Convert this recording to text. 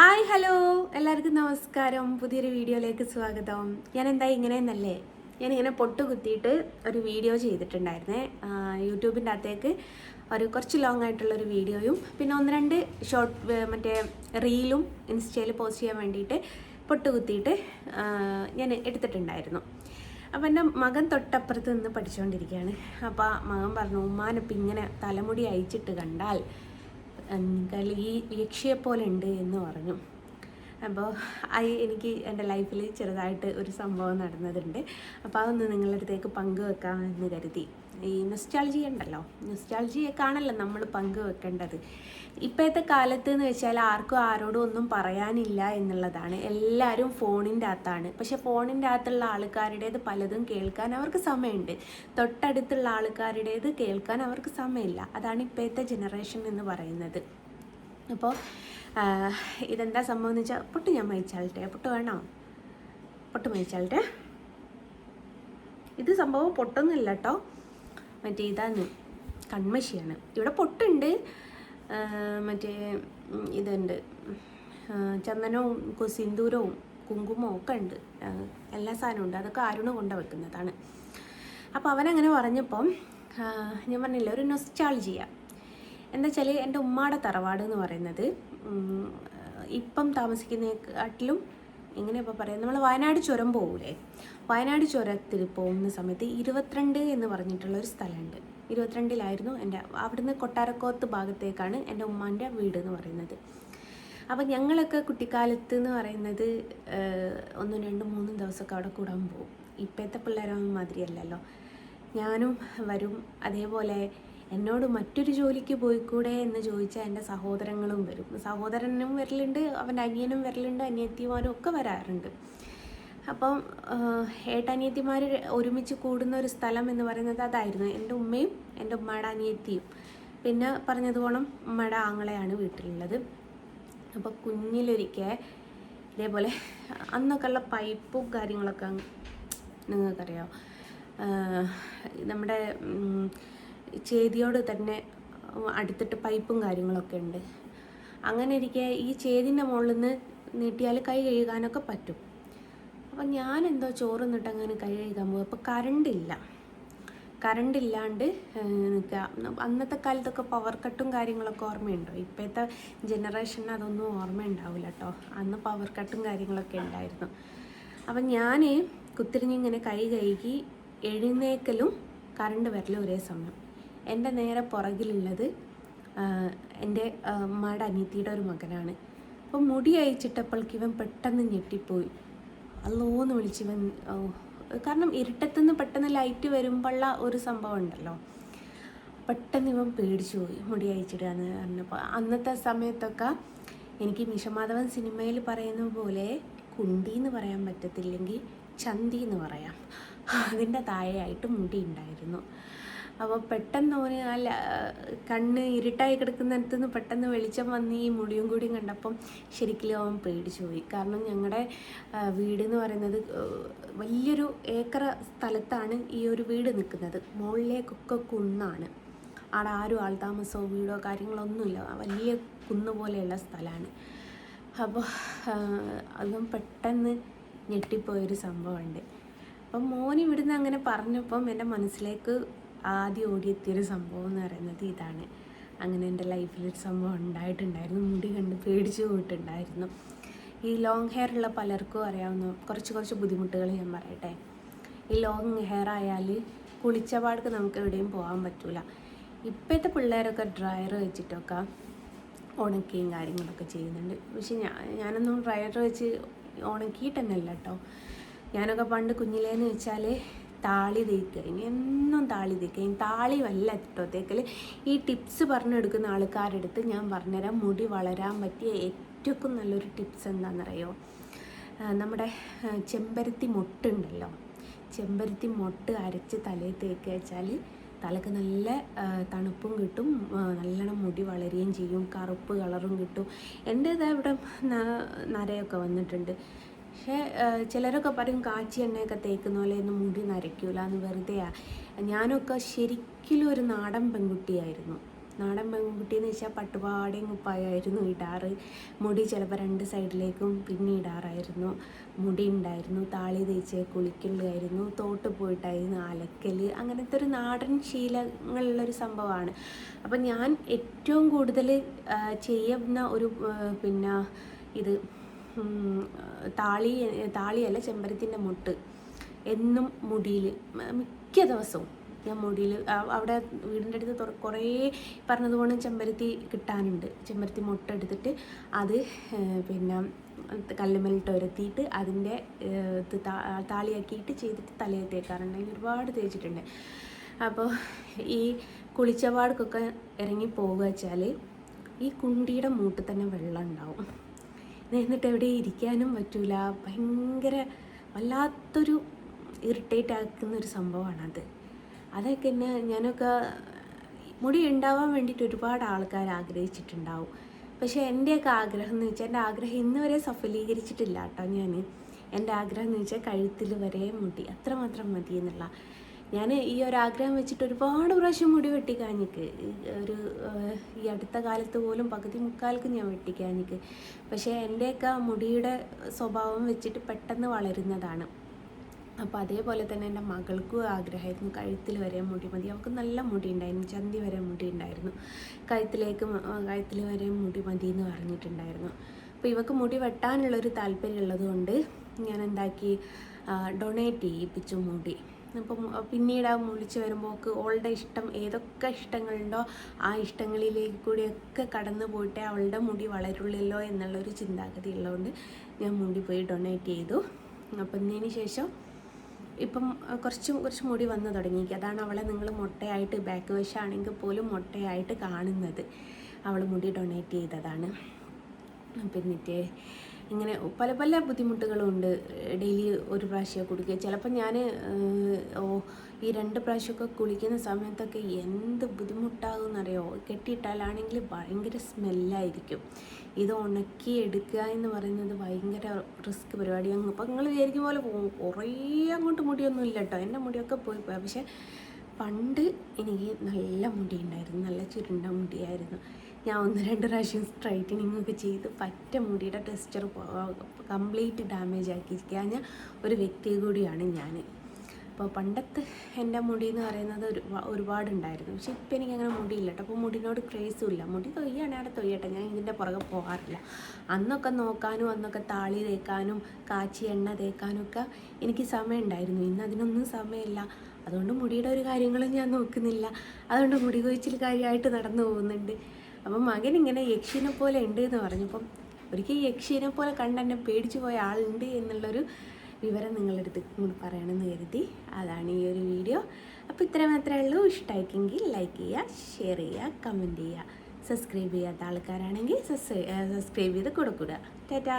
Hi hello. എല്ലാവർക്കും നമസ്കാരം. പുതിയൊരു വീഡിയോയിലേക്ക് സ്വാഗതം. ഞാൻ എന്താ ഇങ്ങനെയെന്നല്ലേ? ഞാനിങ്ങനെ പൊട്ട് കുത്തിയിട്ട് ഒരു വീഡിയോ ചെയ്തിട്ടുണ്ടായിരുന്നേ. യൂട്യൂബിന്റെ അകത്തേക്ക് ഒരു കുറച്ച് ലോങ് ആയിട്ടുള്ളൊരു വീഡിയോയും പിന്നെ ഒന്ന് രണ്ട് ഷോർട്ട് മറ്റേ റീലും ഇൻസ്റ്റയിൽ പോസ്റ്റ് ചെയ്യാൻ വേണ്ടിയിട്ട് പൊട്ട് കുത്തിയിട്ട് ഞാൻ എടുത്തിട്ടുണ്ടായിരുന്നു. അപ്പം എന്റെ മകൻ തൊട്ടപ്പുറത്ത് നിന്ന് പഠിച്ചുകൊണ്ടിരിക്കുകയാണ് അപ്പോൾ മകൻ പറഞ്ഞു ഉമ്മാനിപ്പം ഇങ്ങനെ തലമുടി അയച്ചിട്ട് കണ്ടാൽ കളി ഉണ്ട് എന്ന് പറഞ്ഞു. അപ്പോൾ എനിക്ക് എന്റെ ലൈഫിൽ ചെറുതായിട്ട് ഒരു സംഭവം നടന്നതുണ്ട്. അപ്പോൾ അതൊന്ന് നിങ്ങളുടെ അടുത്തേക്ക് പങ്കുവെക്കാമെന്ന് കരുതി. ഈ നൊസ്റ്റാൾജി ഉണ്ടല്ലോ. നൊസ്റ്റാൾജിയൊക്കെയാണല്ലോ നമ്മൾ പങ്കുവെക്കേണ്ടത് ഇപ്പോഴത്തെ കാലത്ത് എന്ന് വെച്ചാൽ ആർക്കും ആരോടും ഒന്നും പറയാനില്ല എന്നുള്ളതാണ്. എല്ലാവരും ഫോണിന്റെ അകത്താണ്. പക്ഷെ ഫോണിന്റെ അകത്തുള്ള ആൾക്കാരുടേത് പലതും കേൾക്കാൻ അവർക്ക് സമയമുണ്ട്. തൊട്ടടുത്തുള്ള ആൾക്കാരുടേത് കേൾക്കാൻ അവർക്ക് സമയമില്ല. അതാണ് ഇപ്പോഴത്തെ ജനറേഷൻ എന്ന് പറയുന്നത്. അപ്പോൾ ഇതെന്താ സംഭവം എന്ന് വെച്ചാൽ പൊട്ട് ഞാൻ മയിച്ചാൾട്ടെ പൊട്ട് വേണോ? പൊട്ട് മയിച്ചാൾട്ടെ ഇത് സംഭവം പൊട്ടൊന്നുമില്ല കേട്ടോ മറ്റേ ഇതാണ് കൺമശിയാണ് ഇവിടെ പൊട്ടുണ്ട്. മറ്റേ ഇതുണ്ട്. ചന്ദനവും സിന്ദൂരവും കുങ്കുമവും ഒക്കെ ഉണ്ട്. എല്ലാ സാധനവും ഉണ്ട്. അതൊക്കെ അരുണ് കൊണ്ട് വെക്കുന്നതാണ്. അപ്പോൾ അവനങ്ങനെ പറഞ്ഞപ്പം ഞാൻ പറഞ്ഞില്ല ഒരു നൊസ്റ്റാൾജിയ എന്താ വെച്ചാൽ എന്റെ ഉമ്മാടെ തറവാട് എന്ന് പറയുന്നത് ഇപ്പം താമസിക്കുന്നതിനെക്കാട്ടിലും എങ്ങനെ ഇപ്പോൾ പറയാം നമ്മൾ വയനാട് ചുരം പോകൂലേ? വയനാട് ചുരത്തിൽ പോകുന്ന സമയത്ത് ഇരുപത്തിരണ്ട് എന്ന് പറഞ്ഞിട്ടുള്ള ഒരു സ്ഥലമുണ്ട്. ഇരുപത്തിരണ്ടിലായിരുന്നു എന്റെ അവിടുന്ന് കൊട്ടാരക്കോത്ത് ഭാഗത്തേക്കാണ് എന്റെ ഉമ്മാന്റെ വീട് എന്ന് പറയുന്നത്. അപ്പം ഞങ്ങളൊക്കെ കുട്ടിക്കാലത്ത് എന്ന് പറയുന്നത് ഒന്നും രണ്ടും മൂന്നും ദിവസമൊക്കെ അവിടെ കൂടാൻ പോകും. ഇപ്പോഴത്തെ പിള്ളേരൊന്നും മാതിരിയല്ലല്ലോ. ഞാനും വരും. അതേപോലെ എന്നോട് മറ്റൊരു ജോലിക്ക് പോയിക്കൂടെ എന്ന് ചോദിച്ചാൽ എന്റെ സഹോദരങ്ങളും വരും. സഹോദരനും വരലുണ്ട് അവന്റെ അനിയനും വരലുണ്ട് അനിയത്തിമാരും ഒക്കെ വരാറുണ്ട്. അപ്പം ഏട്ടനിയത്തിമാർ ഒരുമിച്ച് കൂടുന്ന ഒരു സ്ഥലം എന്ന് പറയുന്നത് അതായിരുന്നു. എന്റെ ഉമ്മയും എന്റെ ഉമ്മയുടെ അനിയത്തിയും. പിന്നെ പറഞ്ഞതുപോലെ ഉമ്മയുടെ ആങ്ങളെയാണ് വീട്ടിലുള്ളത്. അപ്പോൾ കുഞ്ഞിലൊരിക്കൽ ഇതേപോലെ അന്നൊക്കെ ഉള്ള പൈപ്പും കാര്യങ്ങളൊക്കെ നിങ്ങൾക്കറിയാം നമ്മുടെ ചേതിയോട് തന്നെ അടുത്തിട്ട് പൈപ്പും കാര്യങ്ങളൊക്കെ ഉണ്ട്. അങ്ങനെ ഇരിക്കെ ഈ ചേതിന്റെ മുകളിൽ നിന്ന് നീട്ടിയാൽ കൈ കഴുകാനൊക്കെ പറ്റും. അപ്പം ഞാൻ എന്തോ ചോറ് നിന്നിട്ട് അങ്ങനെ കൈ കഴുകാൻ പോകും അപ്പോൾ കറണ്ടില്ല കറണ്ട് ഇല്ലാണ്ട് നിൽക്കുക അന്നത്തെ കാലത്തൊക്കെ പവർ കട്ടും കാര്യങ്ങളൊക്കെ ഓർമ്മയുണ്ടോ? ഇപ്പോഴത്തെ ജനറേഷന് അതൊന്നും ഓർമ്മ ഉണ്ടാവില്ല കേട്ടോ അന്ന് പവർ കട്ടും കാര്യങ്ങളൊക്കെ ഉണ്ടായിരുന്നു. അപ്പം ഞാൻ കുത്തിരിഞ്ഞിങ്ങനെ കൈ കഴുകി എഴുന്നേക്കലും കറണ്ട് വരലും ഒരേ സമയം. എന്റെ നേരെ പുറകിലുള്ളത് എന്റെ അമ്മയുടെ അനിയത്തിയുടെ ഒരു മകനാണ്. അപ്പോൾ മുടി അയച്ചിട്ടപ്പോൾക്ക് ഇവൻ പെട്ടെന്ന് ഞെട്ടിപ്പോയി. അല്ലോന്ന് വിളിച്ച് ഇവൻ കാരണം ഇരുട്ടത്തുനിന്ന് പെട്ടെന്ന് ലൈറ്റ് വരുമ്പോഴുള്ള ഒരു സംഭവം ഉണ്ടല്ലോ. പെട്ടെന്ന് ഇവൻ പേടിച്ചു പോയി മുടി അയച്ചിടുക പറഞ്ഞപ്പോൾ അന്നത്തെ സമയത്തൊക്കെ എനിക്ക് മിഷമാധവൻ സിനിമയിൽ പറയുന്ന പോലെ കുണ്ടി എന്ന് പറയാൻ പറ്റത്തില്ലെങ്കിൽ ചന്തി എന്ന് പറയാം. അതിന്റെ താഴെയായിട്ട് മുടി ഉണ്ടായിരുന്നു. അപ്പോൾ പെട്ടെന്ന് ഓന് അല്ല കണ്ണ് ഇരുട്ടായി കിടക്കുന്നിടത്ത് നിന്ന് പെട്ടെന്ന് വെളിച്ചം വന്ന് ഈ മുടിയും കൂടിയും കണ്ടപ്പം ശരിക്കും അവൻ പേടിച്ചു പോയി. കാരണം ഞങ്ങളുടെ വീട് എന്ന് പറയുന്നത് വലിയൊരു ഏക്കർ സ്ഥലത്താണ് ഈ ഒരു വീട് നിൽക്കുന്നത്. മുകളിലേക്കൊക്കെ കുന്നാണ്. അവിടെ ആരും ആൾ താമസമോ വീടോ കാര്യങ്ങളൊന്നുമില്ല. വലിയ കുന്ന് പോലെയുള്ള സ്ഥലമാണ് അപ്പോൾ അതും പെട്ടെന്ന് ഞെട്ടിപ്പോയൊരു സംഭവമുണ്ട്. അപ്പം മോൻ ഇവിടുന്ന് അങ്ങനെ പറഞ്ഞപ്പം എന്റെ മനസ്സിലേക്ക് ആദ്യം ഓടിയെത്തിയൊരു സംഭവം എന്ന് പറയുന്നത് ഇതാണ്. അങ്ങനെ എന്റെ ലൈഫിലൊരു സംഭവം ഉണ്ടായിട്ടുണ്ടായിരുന്നു. മുടി കണ്ട് പേടിച്ചു പോയിട്ടുണ്ടായിരുന്നു. ഈ ലോങ് ഹെയർ ഉള്ള പലർക്കും അറിയാവുന്ന കുറച്ച് കുറച്ച് ബുദ്ധിമുട്ടുകൾ ഞാൻ പറയട്ടെ. ഈ ലോങ് ഹെയർ ആയാൽ കുളിച്ച പാടക്ക് നമുക്ക് എവിടെയും പോകാൻ പറ്റില്ല ഇപ്പോഴത്തെ പിള്ളേരൊക്കെ ഡ്രയർ വെച്ചിട്ടൊക്കെ ഉണക്കുകയും കാര്യങ്ങളൊക്കെ ചെയ്യുന്നുണ്ട്. പക്ഷെ ഞാൻ ഞാനൊന്നും ഡ്രയർ വെച്ച് ഉണക്കിയിട്ടെന്നല്ല കേട്ടോ ഞാനൊക്കെ പണ്ട് കുഞ്ഞിലേന്ന് വെച്ചാൽ താളി തേക്കുക. ഇനി എന്നും താളി തേക്കുക. ഇനി താളി വല്ല കേട്ടോ തേക്കൽ ഈ ടിപ്സ് പറഞ്ഞെടുക്കുന്ന ആൾക്കാരെടുത്ത് ഞാൻ പറഞ്ഞുതരാം. മുടി വളരാൻ പറ്റിയ ഏറ്റവും നല്ലൊരു ടിപ്സ് എന്താണെന്നറിയോ? നമ്മുടെ ചെമ്പരത്തി മൊട്ടുണ്ടല്ലോ. ചെമ്പരത്തി മൊട്ട് അരച്ച് തലയിൽ തേക്കുക വെച്ചാൽ തലക്ക് നല്ല തണുപ്പും കിട്ടും. നല്ലോണം മുടി വളരുകയും ചെയ്യും. കറുപ്പ് കളറും കിട്ടും. എന്റേതാ ഇവിടെ നരയൊക്കെ വന്നിട്ടുണ്ട്. പക്ഷേ ചിലരൊക്കെ പറയും കാച്ചി എണ്ണയൊക്കെ തേക്കുന്ന പോലെ ഒന്നും മുടി നരയ്ക്കൂല എന്ന് വെറുതെയാ. ഞാനൊക്കെ ശരിക്കും ഒരു നാടൻ പെൺകുട്ടിയായിരുന്നു. നാടൻ പെൺകുട്ടി എന്ന് വെച്ചാൽ പട്ടുപാടയും കുപ്പായമായിരുന്നു ഇടാറ്. മുടി ചിലപ്പോൾ രണ്ട് സൈഡിലേക്കും പിന്നെ ഇടാറായിരുന്നു. മുടി ഉണ്ടായിരുന്നു താളി തേച്ച് കുളിക്കലായിരുന്നു തോട്ട് പോയിട്ടായിരുന്നു അലക്കൽ അങ്ങനത്തെ ഒരു നാടൻ ശീലങ്ങളുള്ളൊരു സംഭവമാണ് അപ്പം ഞാൻ ഏറ്റവും കൂടുതൽ ചെയ്യുന്ന ഒരു പിന്നെ ഇത് താളി താളിയല്ല ചെമ്പരത്തിന്റെ മുട്ട് എന്നും മുടിയിൽ മിക്ക ദിവസവും ഞാൻ മുടിയിൽ അവിടെ വീടിന്റെ അടുത്ത് കുറേ പറഞ്ഞതുകൊണ്ട് ചെമ്പരത്തി കിട്ടാനുണ്ട്. ചെമ്പരത്തി മുട്ട എടുത്തിട്ട് അത് പിന്നെ കല്ലുമലിട്ട് ഉരത്തിയിട്ട് അതിന്റെ ഇത് താളിയാക്കിയിട്ട് ചെയ്തിട്ട് തലയിൽ തേക്കാറുണ്ട്. അതിന് ഒരുപാട് തേച്ചിട്ടുണ്ട്. അപ്പോൾ ഈ കുളിച്ചപാടക്കൊക്കെ ഇറങ്ങി പോകുക വെച്ചാൽ ഈ കുണ്ടിയുടെ മൂട്ടിൽ തന്നെ വെള്ളം ഉണ്ടാവും. എന്നിട്ട് എവിടെ ഇരിക്കാനും പറ്റൂല. ഭയങ്കര വല്ലാത്തൊരു ഇറിറ്റേറ്റ് ആക്കുന്ന ഒരു സംഭവമാണത്. അതൊക്കെ എന്നെ ഞാനൊക്കെ മുടി ഉണ്ടാവാൻ വേണ്ടിയിട്ട് ഒരുപാട് ആൾക്കാർ ആഗ്രഹിച്ചിട്ടുണ്ടാവും. പക്ഷേ എന്റെയൊക്കെ ആഗ്രഹം എന്ന് വെച്ചാൽ എന്റെ ആഗ്രഹം ഇന്ന് വരെ സഫലീകരിച്ചിട്ടില്ല കേട്ടോ ഞാൻ എന്റെ ആഗ്രഹം എന്ന് വെച്ചാൽ കഴുത്തിൽ വരെ മുടി അത്രമാത്രം മതി എന്നുള്ള ഞാൻ ഈ ഒരു ആഗ്രഹം വെച്ചിട്ട് ഒരുപാട് പ്രാവശ്യം മുടി വെട്ടിക്കാഞ്ഞിക്ക്. ഒരു ഈ അടുത്ത കാലത്ത് പോലും പകുതി മുക്കാൽക്ക് ഞാൻ വെട്ടിക്കാഞ്ഞിക്ക്. പക്ഷേ എന്റെയൊക്കെ മുടിയുടെ സ്വഭാവം വെച്ചിട്ട് പെട്ടെന്ന് വളരുന്നതാണ്. അപ്പോൾ അതേപോലെ തന്നെ എന്റെ മകൾക്കും ആഗ്രഹമായിരുന്നു. കഴുത്തിൽ വരെ മുടി മതി. അവൾക്ക് നല്ല മുടി ഉണ്ടായിരുന്നു. ചന്തി വരെ മുടി ഉണ്ടായിരുന്നു. കഴുത്തിലേക്ക് കഴുത്തിൽ വരെ മുടി മതി എന്ന് പറഞ്ഞിട്ടുണ്ടായിരുന്നു. അപ്പോൾ ഇവക്ക് മുടി വെട്ടാനുള്ളൊരു താല്പര്യം ഉള്ളത് കൊണ്ട് ഞാൻ എന്താക്കി ഡൊണേറ്റ് ചെയ്യിപ്പിച്ചു മുടി. അപ്പം പിന്നീട് ആ മുളിച്ച് വരുമ്പോൾ ഒക്കെ ഓളുടെ ഇഷ്ടം ഏതൊക്കെ ഇഷ്ടങ്ങളുണ്ടോ ആ ഇഷ്ടങ്ങളിലേക്ക് കൂടിയൊക്കെ കടന്നു പോയിട്ടേ അവളുടെ മുടി വളരുള്ളല്ലോ എന്നുള്ളൊരു ചിന്താഗതി ഉള്ളതുകൊണ്ട് ഞാൻ മുടി പോയി ഡൊണേറ്റ് ചെയ്തു. അപ്പം ഇതിന് ശേഷം ഇപ്പം കുറച്ച് കുറച്ച് മുടി വന്നു തുടങ്ങി അതാണ് അവളെ നിങ്ങൾ മുട്ടയായിട്ട് ബാക്ക് വശമാണെങ്കിൽ പോലും മുട്ടയായിട്ട് കാണുന്നത്. അവൾ മുടി ഡൊണേറ്റ് ചെയ്തതാണ്. അപ്പം എന്നിട്ട് ഇങ്ങനെ പല പല ബുദ്ധിമുട്ടുകളും ഉണ്ട് ഡെയിലി ഒരു പ്രാവശ്യം കുടിക്കുക ചിലപ്പോൾ ഞാൻ ഓ ഈ രണ്ട് പ്രാവശ്യമൊക്കെ കുളിക്കുന്ന സമയത്തൊക്കെ എന്ത് ബുദ്ധിമുട്ടാകും എന്നറിയോ കെട്ടിയിട്ടാലാണെങ്കിൽ ഭയങ്കര സ്മെല്ലായിരിക്കും. ഇത് ഉണക്കി എടുക്കുക എന്ന് പറയുന്നത് ഭയങ്കര റിസ്ക് പരിപാടിയാണ് അപ്പോൾ നിങ്ങൾ വിചാരിക്കും പോലെ കുറേ അങ്ങോട്ട് മുടിയൊന്നും ഇല്ല കേട്ടോ. എന്റെ മുടിയൊക്കെ പോയി പോയി. പക്ഷേ പണ്ട് എനിക്ക് നല്ല മുടി ഉണ്ടായിരുന്നു. നല്ല ചുരുണ്ട മുടിയായിരുന്നു. ഞാൻ ഒന്ന് രണ്ട് പ്രാവശ്യം സ്ട്രൈറ്റനിങ് ഒക്കെ ചെയ്ത് പറ്റ മുടിയുടെ ടെക്സ്ചർ കംപ്ലീറ്റ് ഡാമേജ് ആക്കിയിരിക്കാൻ ഒരു വ്യക്തി കൂടിയാണ് ഞാൻ അപ്പോൾ പണ്ടത്തെ എന്റെ മുടി എന്ന് പറയുന്നത് ഒരു ഒരുപാടുണ്ടായിരുന്നു പക്ഷെ ഇപ്പം എനിക്ക് അങ്ങനെ മുടിയില്ല കേട്ടോ. അപ്പോൾ മുടിനോട് ക്രേസും ഇല്ല. മുടി തൊയ്യാണെങ്കിൽ തൊയ്യട്ടെ. ഞാൻ ഇതിന്റെ പുറകെ പോകാറില്ല. അന്നൊക്കെ നോക്കാനും അന്നൊക്കെ താളി തേക്കാനും കാച്ചി എണ്ണ തേക്കാനും ഒക്കെ എനിക്ക് സമയമുണ്ടായിരുന്നു ഇന്ന് അതിനൊന്നും സമയമില്ല. അതുകൊണ്ട് മുടിയുടെ ഒരു കാര്യങ്ങളും ഞാൻ നോക്കുന്നില്ല. അതുകൊണ്ട് മുടി കൊഴിച്ചിൽ കാര്യമായിട്ട് നടന്നു പോകുന്നുണ്ട്. അപ്പം മകൻ ഇങ്ങനെ യക്ഷിനെ പോലെ ഉണ്ട് എന്ന് പറഞ്ഞപ്പം ഒരിക്കൽ യക്ഷിനെ പോലെ കണ്ട് എന്നെ പേടിച്ചു പോയ ആളുണ്ട് എന്നുള്ളൊരു വിവരം നിങ്ങളുടെ അടുത്ത് കൂടി പറയണമെന്ന് കരുതി അതാണ് ഈ ഒരു വീഡിയോ. അപ്പോൾ ഇത്ര മാത്രമേ ഉള്ളൂ. ഇഷ്ടമായിട്ടെങ്കിൽ ലൈക്ക് ചെയ്യുക ഷെയർ ചെയ്യുക കമന്റ് ചെയ്യുക. സബ്സ്ക്രൈബ് ചെയ്യാത്ത ആൾക്കാരാണെങ്കിൽ സബ്സ്ക്രൈബ് ചെയ്ത് കൊടുക്കുക. ടാറ്റാ